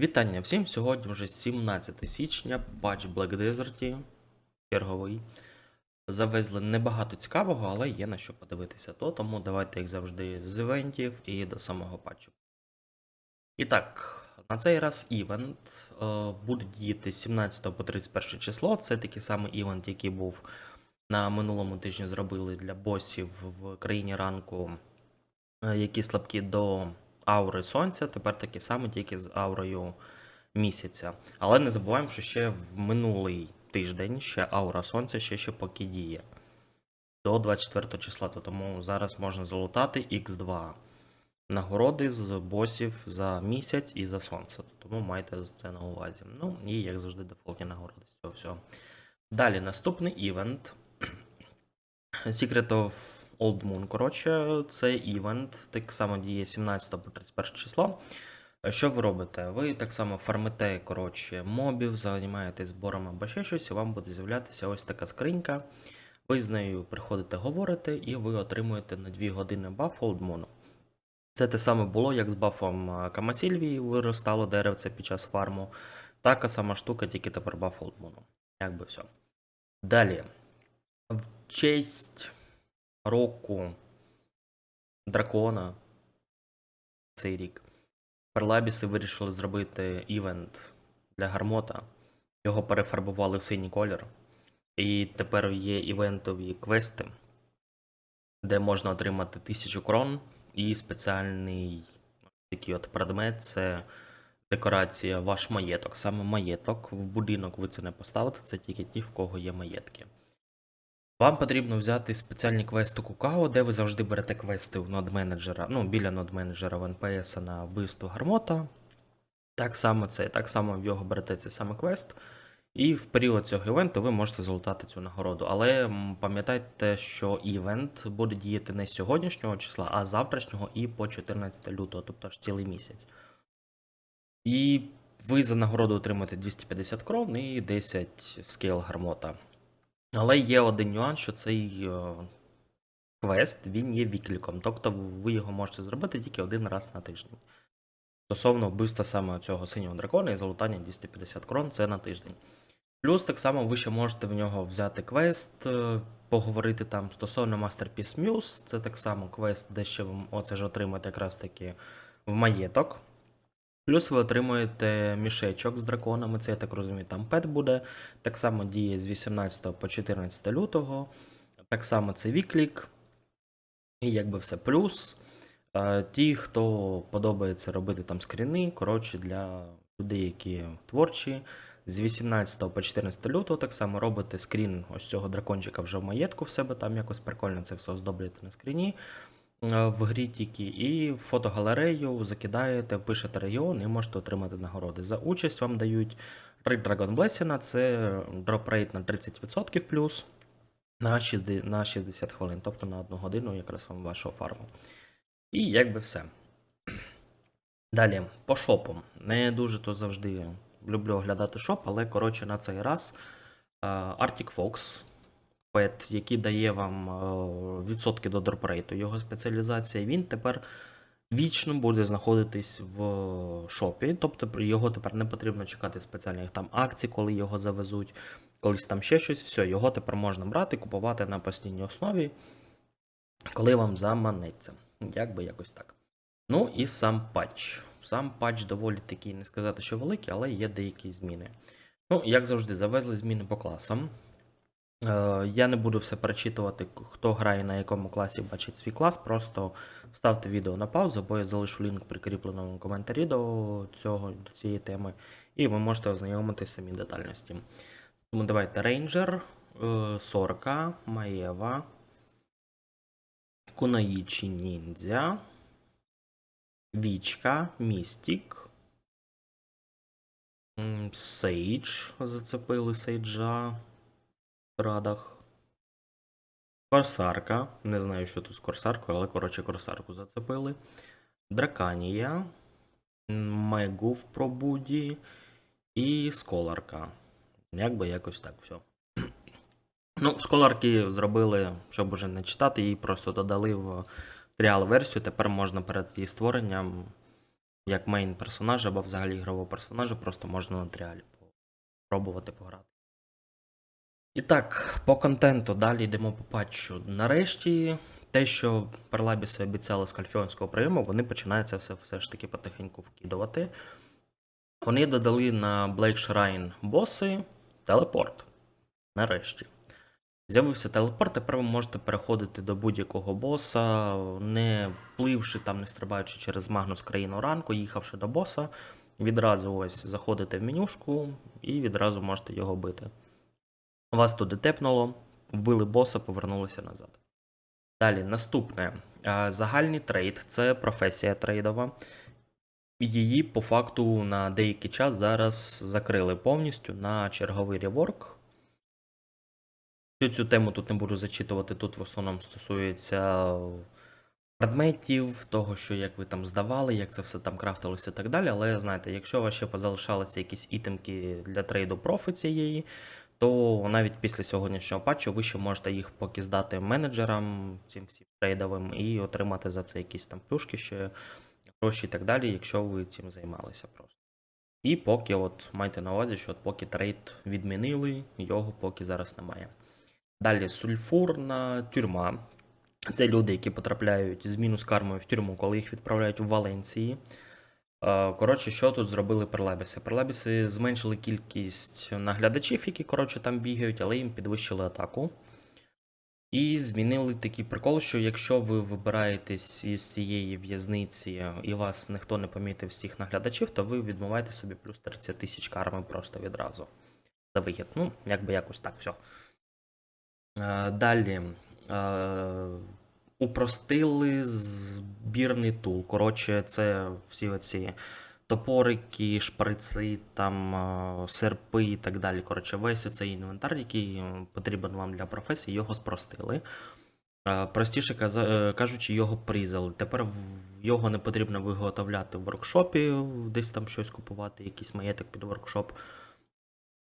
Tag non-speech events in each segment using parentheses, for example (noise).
Вітання всім! Сьогодні вже 17 січня, патч Black Desert, черговий. Завезли небагато цікавого, але є на що подивитися то, тому давайте, як завжди, з івентів і до самого патчу. І так, на цей раз івент е, буде діяти з 17 по 31 число. Це такий самий івент, який був на минулому тижні зробили для босів в країні ранку, е, які слабкі до аури сонця, тепер такі самі, тільки з аурою місяця. Але не забуваємо, що ще в минулий тиждень ще аура сонця ще, ще поки діє. До 24 числа, то тому зараз можна залутати X2 нагороди з босів за місяць і за сонце. Тому майте це на увазі. Ну і як завжди, дефолтні нагороди з цього всього. Далі наступний івент. (clears throat) Secret of Old Moon. Коротше, це івент, так само діє 17 по 31 число. Е, Що ви робите? Ви так само фармите коротше, мобів, займаєтесь збором або ще щось, і вам буде з'являтися ось така скринька. Ви з нею приходите, говорите, і ви отримуєте на 2 години баф Moon. Це те саме було, як з бафом е, Камасільвії виростало деревце під час фарму. Така сама штука, тільки тепер баф Moon. Якби все. Далі. В честь року дракона цей рік. Перлабіси вирішили зробити івент для гармота. Його перефарбували в синій колір. І тепер є івентові квести, де можна отримати тисячу крон і спеціальний такий от предмет це декорація ваш маєток. Саме маєток. В будинок ви це не поставите, це тільки ті, в кого є маєтки. Вам потрібно взяти спеціальні квести Кукао, де ви завжди берете квести в нод-менеджера, ну, біля нод-менеджера в НПС на вбивство гармота. Так само це, так само в його берете цей саме квест. І в період цього івенту ви можете залутати цю нагороду. Але пам'ятайте, що івент буде діяти не з сьогоднішнього числа, а завтрашнього і по 14 лютого, тобто аж цілий місяць. І ви за нагороду отримаєте 250 крон і 10 скейл гармота. Але є один нюанс, що цей е, квест він є відкликом. Тобто ви його можете зробити тільки один раз на тиждень. Стосовно вбивства саме цього синього дракона і залутання 250 крон це на тиждень. Плюс так само ви ще можете в нього взяти квест, е, поговорити там стосовно Masterpiece Muse. Це так само квест, де ще ви оце ж отримаєте якраз таки в маєток. Плюс ви отримуєте мішечок з драконами, це я так розумію, там пет буде. Так само діє з 18 по 14 лютого. Так само це віклік. І якби все. Плюс е, ті, хто подобається робити там скріни, коротше, для людей, які творчі. З 18 по 14 лютого так само робите скрін ось цього дракончика вже в маєтку в себе, там якось прикольно це все оздоблюєте на скріні в грі тільки, і в фотогалерею закидаєте, пишете регіон і можете отримати нагороди. За участь вам дають 3 Dragon Blessing, це дроп рейт на 30% плюс на 60, на 60 хвилин, тобто на 1 годину якраз вам вашого фарму. І якби все. Далі, по шопу. Не дуже то завжди люблю оглядати шоп, але коротше на цей раз е, Arctic Fox, пет, який дає вам е, відсотки до дропрейту, його спеціалізація, він тепер вічно буде знаходитись в шопі. Тобто його тепер не потрібно чекати спеціальних там акцій, коли його завезуть, колись там ще щось. Все, його тепер можна брати, купувати на постійній основі, коли вам заманеться. Як би якось так. Ну і сам патч. Сам патч доволі такий, не сказати, що великий, але є деякі зміни. Ну, як завжди, завезли зміни по класам. Е, я не буду все перечитувати, хто грає на якому класі бачить свій клас. Просто ставте відео на паузу, бо я залишу лінк прикріпленому коментарі до, цього, до цієї теми, і ви можете ознайомитися самі детальності. Тому давайте рейнджер, Сорка, Маєва, Кунаїчі Ніндзя. Вічка, Містік. Сейдж. Зацепили Сейджа радах. Корсарка. Не знаю, що тут з корсаркою, але коротше корсарку зацепили. Драканія. м, Мегу в пробуді. І сколарка. Якби якось так все. (clears throat) Ну, сколарки зробили, щоб уже не читати, її просто додали в тріал версію. Тепер можна перед її створенням як мейн персонажа або взагалі ігрового персонажа, просто можна на тріалі пробувати пограти. І так, по контенту далі йдемо по патчу. Нарешті, те, що Перлабіси обіцяли з кальфіонського прийому, вони починають це все, все ж таки потихеньку вкидувати. Вони додали на Blake Shrine боси телепорт. Нарешті. З'явився телепорт, тепер ви можете переходити до будь-якого боса, не пливши там, не стрибаючи через Магнус країну ранку, їхавши до боса, відразу ось заходите в менюшку і відразу можете його бити. Вас туди тепнуло, вбили боса, повернулися назад. Далі, наступне. Загальний трейд це професія трейдова. Її по факту на деякий час зараз закрили повністю на черговий реворк. Всю цю тему тут не буду зачитувати, тут в основному стосується предметів, того, що як ви там здавали, як це все там крафтилося і так далі. Але знаєте, якщо у вас ще позалишалися якісь ітемки для трейду профи цієї, то навіть після сьогоднішнього патчу ви ще можете їх поки здати менеджерам, цим всім трейдовим, і отримати за це якісь там плюшки, ще гроші і так далі, якщо ви цим займалися просто. І поки от майте на увазі, що от поки трейд відмінили, його поки зараз немає. Далі сульфурна тюрма. Це люди, які потрапляють з мінус кармою в тюрму, коли їх відправляють в Валенції. Е, Коротше, що тут зробили перлабіси? Перлабіси зменшили кількість наглядачів, які коротше, там бігають, але їм підвищили атаку. І змінили такий прикол, що якщо ви вибираєтесь із цієї в'язниці і вас ніхто не помітив з тих наглядачів, то ви відмиваєте собі плюс 30 тисяч карми просто відразу. За вихід. Ну, якби якось так все. Е, Далі. Упростили збірний тул. Коротше, це всі оці топорики, шприци, там, е, серпи і так далі. Коротше, весь оцей інвентар, який е, потрібен вам для професії, його спростили. Е, Простіше кажучи, його призали. Тепер його не потрібно виготовляти в воркшопі, десь там щось купувати, якийсь маєток під воркшоп.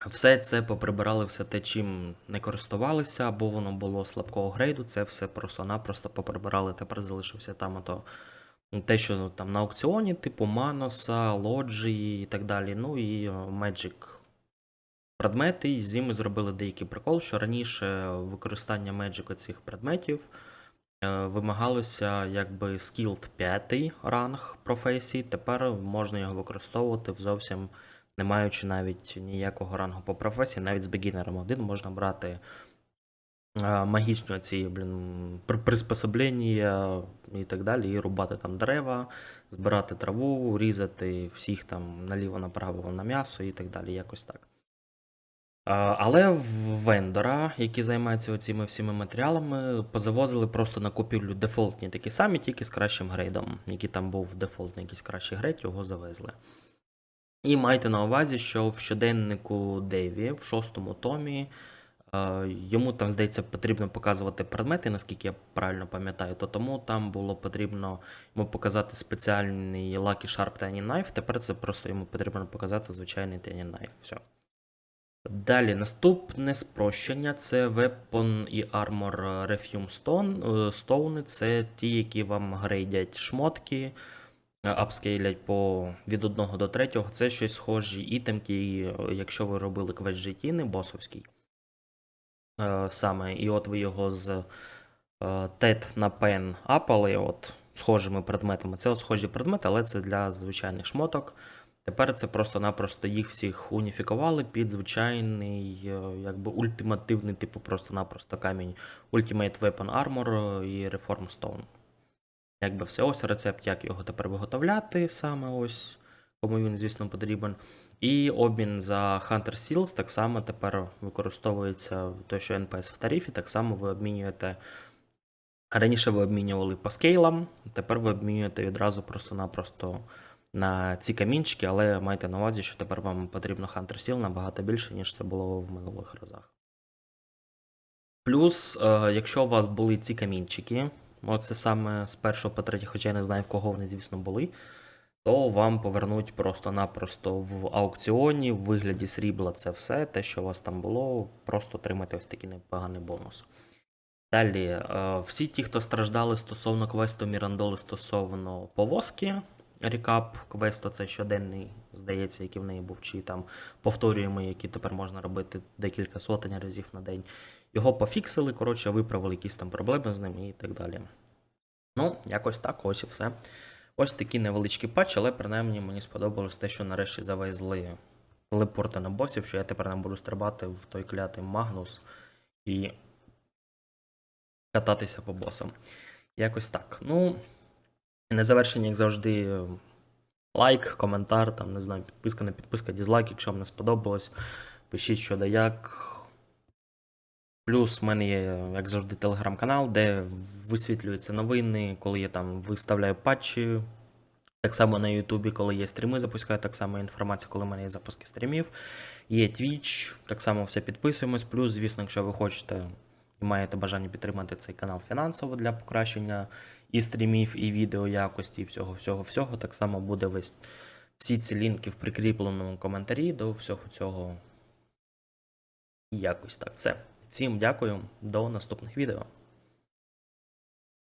Все це поприбирали, все те, чим не користувалися, або воно було слабкого грейду, це все просто-напросто поприбирали. Тепер залишився там ото те, що там на аукціоні, типу Маноса, Лоджії і так далі. Ну і Magic предмети, і з ними зробили деякий прикол, що раніше використання Magic цих предметів е, вимагалося якби skilled 5 ранг професії, тепер можна його використовувати в зовсім не маючи навіть ніякого рангу по професії, навіть з бегінером один можна брати е, магічні ці, блін, приспособлення і так далі, і рубати там дерева, збирати траву, різати всіх там наліво-направо на м'ясо і так далі, якось так. Е, Але вендора, які займаються цими всіми матеріалами, позавозили просто на купівлю дефолтні такі самі, тільки з кращим грейдом. Який там був дефолтний якийсь кращий грейд, його завезли. І майте на увазі, що в щоденнику Деві, в шостому томі, е, йому там, здається, потрібно показувати предмети, наскільки я правильно пам'ятаю, то тому там було потрібно йому показати спеціальний Lucky Sharp Tiny Knife, тепер це просто йому потрібно показати звичайний Tiny Knife. Все. Далі, наступне спрощення це Weapon і Armor Refume Stone. Е, Стоуни це ті, які вам грейдять шмотки, апскейлять по від 1 до 3. Це щось схожі ітемки, е, якщо ви робили квест житіни, босовський. Е, Саме, і от ви його з е, тет на пен апали, от схожими предметами. Це от схожі предмети, але це для звичайних шмоток. Тепер це просто-напросто їх всіх уніфікували під звичайний, е, якби ультимативний, типу, просто-напросто камінь Ultimate Weapon Armor і Reform Stone. Якби все, ось рецепт, як його тепер виготовляти, саме ось, кому він, звісно, потрібен. І обмін за Hunter Seals так само тепер використовується той, що NPS в тарифі, так само ви обмінюєте. Раніше ви обмінювали по скейлам, тепер ви обмінюєте відразу просто-напросто на ці камінчики, але майте на увазі, що тепер вам потрібно Hunter Seal набагато більше, ніж це було в минулих разах. Плюс, е, якщо у вас були ці камінчики, оце саме з першого по третє, хоча я не знаю, в кого вони, звісно, були, то вам повернуть просто-напросто в аукціоні в вигляді срібла це все, те, що у вас там було, просто отримати ось такий непоганий бонус. Далі, е, всі ті, хто страждали стосовно квесту Мірандоли стосовно повозки, рекап квесту, це щоденний, здається, який в неї був, чи там повторюємо, які тепер можна робити декілька сотень разів на день. Його пофіксили, коротше, виправили якісь там проблеми з ним і так далі. Ну, якось так, ось і все. Ось такі невеличкі патчі, але принаймні мені сподобалось те, що нарешті завезли телепорти на босів, що я тепер не буду стрибати в той клятий Магнус і кататися по босам. Якось так. Ну, на завершення, як завжди, лайк, коментар, там, не знаю, підписка, не підписка, дізлайк, якщо вам не сподобалось. Пишіть, що да як. Плюс в мене є, як завжди, телеграм-канал, де висвітлюються новини, коли я там виставляю патчі. Так само на Ютубі, коли є стріми, запускаю, так само інформація, коли в мене є запуски стрімів. Є Twitch, так само все підписуємось. Плюс, звісно, якщо ви хочете і маєте бажання підтримати цей канал фінансово для покращення і стрімів, і відео якості, і всього, всього, всього. Так само буде весь всі ці лінки в прикріпленому коментарі до всього цього. І якось так. Все. Всім дякую, до наступних відео.